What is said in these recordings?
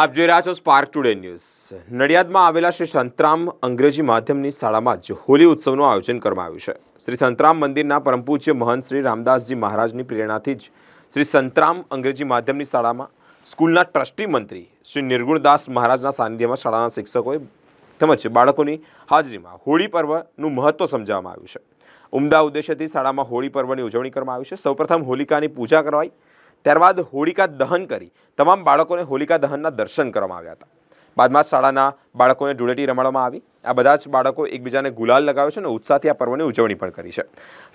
આપ જોઈ રહ્યા છો સ્પાર્ક ટુડે ન્યૂઝ નડિયાદમાં આવેલા શ્રી સંતરામ અંગ્રેજી માધ્યમની શાળામાં જ હોલી ઉત્સવનું આયોજન કરવામાં આવ્યું છે. શ્રી સંતરામ મંદિરના પરમ પૂજ્ય મહંત શ્રી રામદાસજી મહારાજની પ્રેરણાથી જ શ્રી સંતરામ અંગ્રેજી માધ્યમની શાળામાં સ્કૂલના ટ્રસ્ટી મંત્રી શ્રી નિર્ગુણદાસ મહારાજના સાનિધ્યમાં શાળાના શિક્ષકોએ તેમજ બાળકોની હાજરીમાં હોળી પર્વનું મહત્વ સમજાવવામાં આવ્યું છે. ઉમદા ઉદ્દેશ્યથી શાળામાં હોળી પર્વની ઉજવણી કરવામાં આવી છે. સૌપ્રથમ હોલિકાની પૂજા કરવાઈ ત્યારબાદ હોળિકા દહન કરી. તમામ બાળકોને હોલિકા દહનના દર્શન કરવામાં આવ્યા હતા. બાદમાં શાળાના બાળકોને ધૂળેટી રમાડવામાં આવી. આ બધા જ બાળકો એકબીજાને ગુલાલ લગાવ્યો છે અને ઉત્સાહથી આ પર્વની ઉજવણી પણ કરી છે.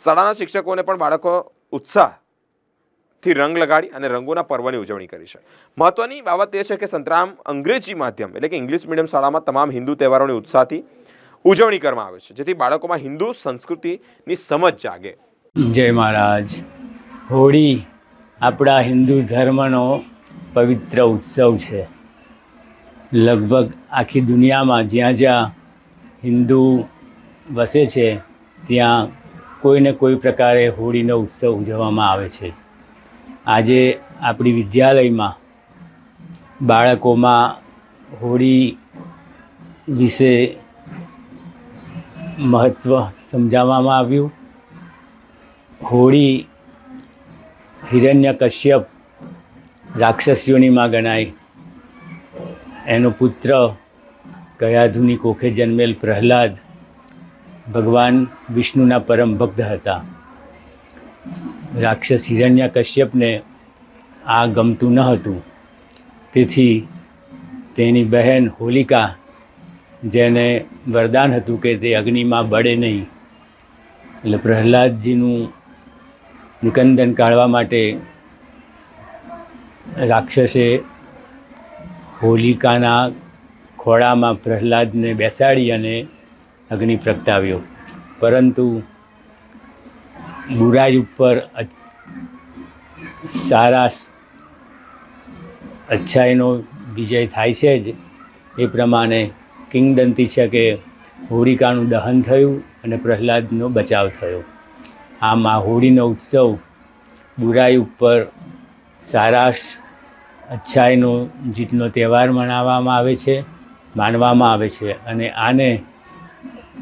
શાળાના શિક્ષકોને પણ બાળકો ઉત્સાહથી રંગ લગાડી અને રંગોના પર્વની ઉજવણી કરી છે. મહત્વની બાબત એ છે કે સંતરામ અંગ્રેજી માધ્યમ એટલે કે ઇંગ્લિશ મીડિયમ શાળામાં તમામ હિન્દુ તહેવારોની ઉત્સાહથી ઉજવણી કરવામાં આવે છે, જેથી બાળકોમાં હિન્દુ સંસ્કૃતિની સમજ જાગે. જય મહારાજ. હોળી આપણા હિન્દુ ધર્મનો પવિત્ર ઉત્સવ છે. લગભગ આખી દુનિયામાં જ્યાં જ્યાં હિન્દુ વસે છે, ત્યાં કોઈને કોઈ પ્રકારે હોળીનો ઉત્સવ ઉજવવામાં આવે છે. આજે આપણી વિદ્યાલયમાં બાળકોમાં હોળી વિશે મહત્ત્વ સમજાવવામાં આવ્યું. હોળી હિરણ્ય કશ્યપ રાક્ષસીઓનીમાં ગણાય. એનો પુત્ર કયાધુની કોખે જન્મેલ પ્રહલાદ ભગવાન વિષ્ણુના પરમ ભક્ત હતા. રાક્ષસ હિરણ્ય કશ્યપને આ ગમતું ન હતું. તેથી તેની બહેન હોલિકા, જેને વરદાન હતું કે તે અગ્નિમાં બળે નહીં, એટલે પ્રહલાદજીનું નિકંદન કાઢવા માટે રાક્ષસે હોલિકાના ખોળામાં પ્રહલાદને બેસાડી અને અગ્નિ પ્રગટાવ્યો. પરંતુ બુરાઈ ઉપર સારા અચ્છાઈનો વિજય થાય છે જ. એ પ્રમાણે કિંગદંતી છે કે હોલિકાનું દહન થયું અને પ્રહલાદનો બચાવ થયો. આ હોળીનો ઉત્સવ બુરાઈ ઉપર સારા અચ્છાઈનો જીતનો તહેવાર મનાવવામાં આવે છે, માનવામાં આવે છે અને આને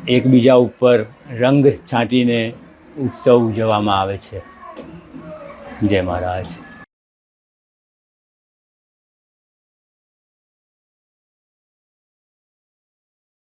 એકબીજા ઉપર રંગ છાંટીને ઉત્સવ ઉજવવામાં આવે છે. જય મહારાજ.